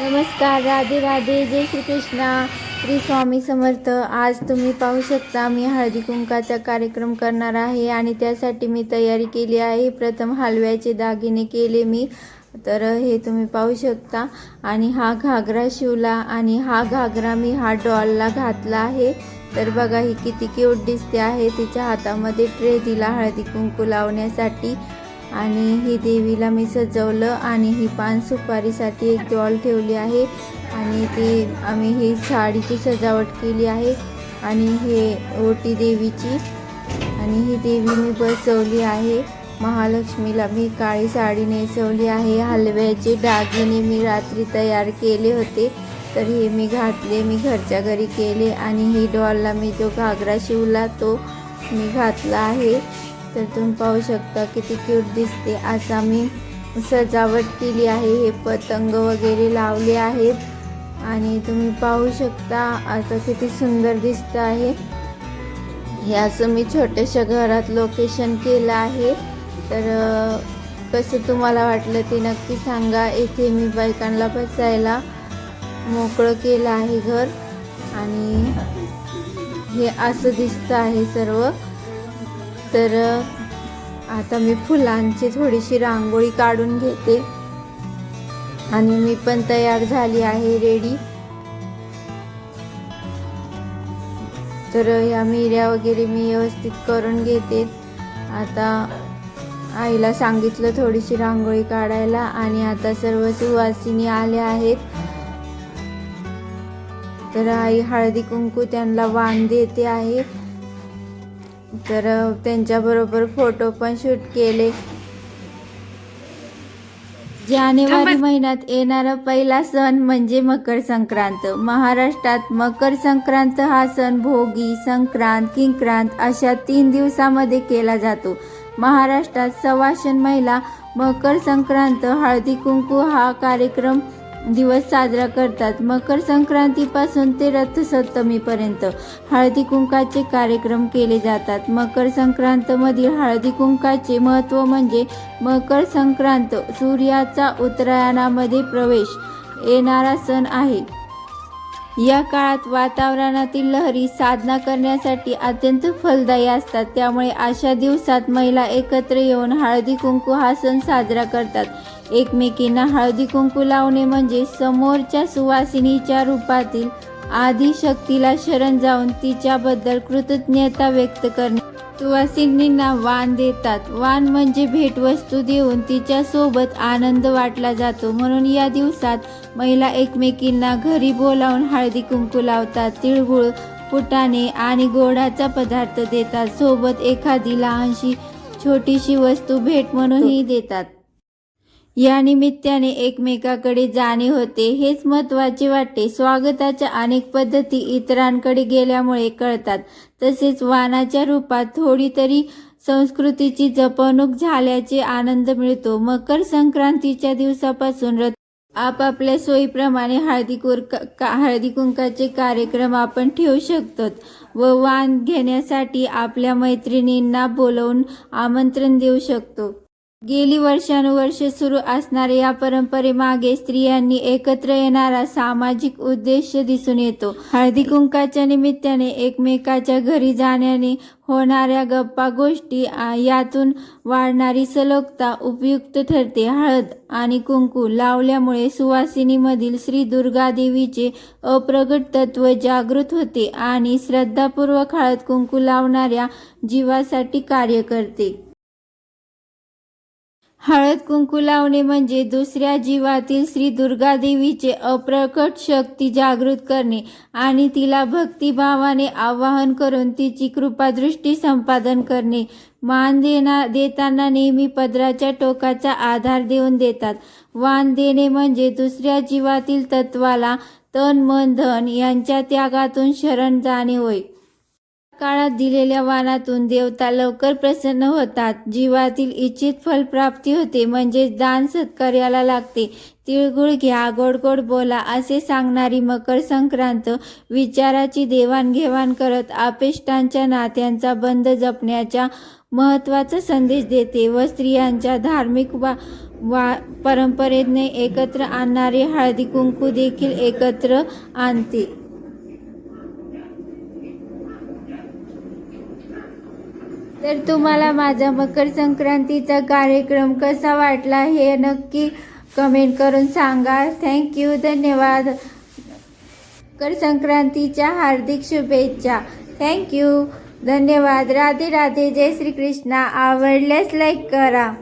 नमस्कार राधे राधे जय श्री कृष्णा श्री स्वामी समर्थ आज तुम्ही पाहू शकता मी हळदी कुंकाचा कार्यक्रम करणार आहे आणि त्यासाठी मी तयारी केली आहे. प्रथम हलव्याचे दागिने केले मी तर हे तुम्ही पाहू शकता. आणि हा घागरा शिवला आणि हा घागरा मी हा डॉलला घातला आहे. तर बघा ही किती क्यूट दिसते आहे. तिच्या हातामध्ये ट्रे दिला हळदी कुंकू लावण्यासाठी. आणि ही देवीला मी सजवलं आणि ही पान सुपारीसाठी एक डॉल ठेवली आहे. आणि ती आम्ही ही साडीची सजावट केली आहे. आणि हे ओटी देवीची. आणि ही देवी मी बसवली आहे. महालक्ष्मीला मी काळी साडी नेसवली आहे. हलव्याचे दागिने मी रात्री तयार केले होते. तर हे मी घातले मी घरच्या घरी केले. आणि ही डॉलला मी जो घागरा शिवला तो मी घातला आहे. तर तुम्ही पाहू शकता किती क्यूट दिसते. आज आम्ही सजावट केली आहे. हे पतंग वगैरे लावले आहेत. आणि तुम्ही पाहू शकता आता किती सुंदर दिसतं आहे. हे असं मी छोट्याशा घरात लोकेशन केलं आहे. तर कसं तुम्हाला वाटलं ते नक्की सांगा. येथे मी बायकांना बसायला मोकळं केलं आहे घर. आणि हे असं दिसतं आहे सर्व. तर आता मी फुलांची थोडीशी रांगोळी काढून घेते. आणि मी पण तयार झाली आहे रेडी तर ह्या मिऱ्या वगैरे मी व्यवस्थित करून घेते. आता आईला सांगितलं थोडीशी रांगोळी काढायला आणि आता सर्व सुवासिनी आल्या आहेत. तर आई हळदी कुंकू त्यांना वाण देते आहे. तर त्यांच्याबरोबर फोटो पण शूट केले. जानेवारी महिन्यात येणारा पहिला सण म्हणजे मकर संक्रांत. महाराष्ट्रात मकर संक्रांत हा सण भोगी संक्रांत किंक्रांत अशा तीन दिवसामध्ये केला जातो. महाराष्ट्रात सवाशन महिला मकर संक्रांत हळदी कुंकू हा कार्यक्रम दिवस साजरा करतात. मकर संक्रांतीपासून ते रथसप्तमीपर्यंत हळदी कुंकाचे कार्यक्रम केले जातात. मकर संक्रांतमधील हळदी कुंकाचे महत्त्व म्हणजे मकर संक्रांत सूर्याचा उत्तरायणामध्ये प्रवेश येणारा सण आहे. या काळात वातावरणातील लहरी साधना करण्यासाठी अत्यंत फलदायी असतात. त्यामुळे अशा दिवसात महिला एकत्र येऊन हळदी कुंकू हा सण साजरा करतात. एकमेकींना हळदी कुंकू लावणे म्हणजे समोरच्या सुवासिनीच्या रूपातील आदिशक्तीला शरण जाऊन तिच्याबद्दल कृतज्ञता व्यक्त करणे. सुवासिनींना वाण देतात. वाण म्हणजे भेटवस्तू देऊन तिच्यासोबत आनंद वाटला जातो. म्हणून या दिवसात महिला एकमेकींना घरी बोलावून हळदी कुंकू लावतात तिळगुळ फुटाणे आणि गोडाचा पदार्थ देतात. सोबत एखादी लहानशी छोटीशी वस्तू भेट म्हणूनही देतात. या निमित्ताने एकमेकाकडे जाणे होते. हेच महत्त्वाचे वाटते. स्वागताच्या अनेक पद्धती इतरांकडे गेल्यामुळे कळतात. तसेच वानाच्या रूपात थोडी तरी संस्कृतीची जपवणूक झाल्याचे आनंद मिळतो. मकर संक्रांतीच्या दिवसापासून रथ आपापल्या सोयीप्रमाणे हळदी का हळदी कुंकाचे कार्यक्रम आपण ठेवू शकतो व वाण घेण्यासाठी आपल्या मैत्रिणींना बोलवून आमंत्रण देऊ शकतो. गेली वर्षानुवर्षे सुरू असणाऱ्या या परंपरेमागे स्त्रियांनी एकत्र येणारा सामाजिक उद्देश दिसून येतो. हळदी कुंकाच्या निमित्ताने एकमेकाच्या घरी जाण्याने होणाऱ्या गप्पा गोष्टी यातून वाढणारी सलोकता उपयुक्त ठरते. हळद आणि कुंकू लावल्यामुळे सुवासिनीमधील श्री दुर्गा देवीचे अप्रगट तत्व जागृत होते आणि श्रद्धापूर्वक हळद कुंकू लावणाऱ्या जीवासाठी कार्य करते. हळद कुंकू लावणे म्हणजे दुसऱ्या जीवातील श्री दुर्गा देवीचे अप्रकट शक्ती जागृत करणे आणि तिला भक्तिभावाने आवाहन करून तिची कृपादृष्टी संपादन करणे. मान देना देताना नेहमी पदराच्या टोकाचा आधार देऊन देतात. वान देणे म्हणजे दुसऱ्या जीवातील तत्वाला तन मन धन यांच्या त्यागातून शरण जाणे होय. काळात दिलेल्या वाणातून देवता लवकर प्रसन्न होतात. जीवातील इच्छित फलप्राप्ती होते म्हणजेच दान सत्कार्याला लागते. तिळगुळ घ्या गोड गोड बोला असे सांगणारी मकर संक्रांत विचाराची देवाणघेवाण करत आपेष्टांच्या नात्यांचा बंध जपण्याच्या महत्त्वाचा संदेश देते व स्त्रियांच्या धार्मिक वा वा परंपरेने एकत्र आणणारे हळदी कुंकू देखील एकत्र आणते. तर तुम्हाला माझा मकर संक्रांतीचा कार्यक्रम कसा वाटला हे नक्की कमेंट करून सांगा. थँक्यू धन्यवाद. मकर संक्रांतीच्या हार्दिक शुभेच्छा. थँक्यू धन्यवाद. राधे राधे. जय श्री कृष्णा आवडल्यास लाईक करा.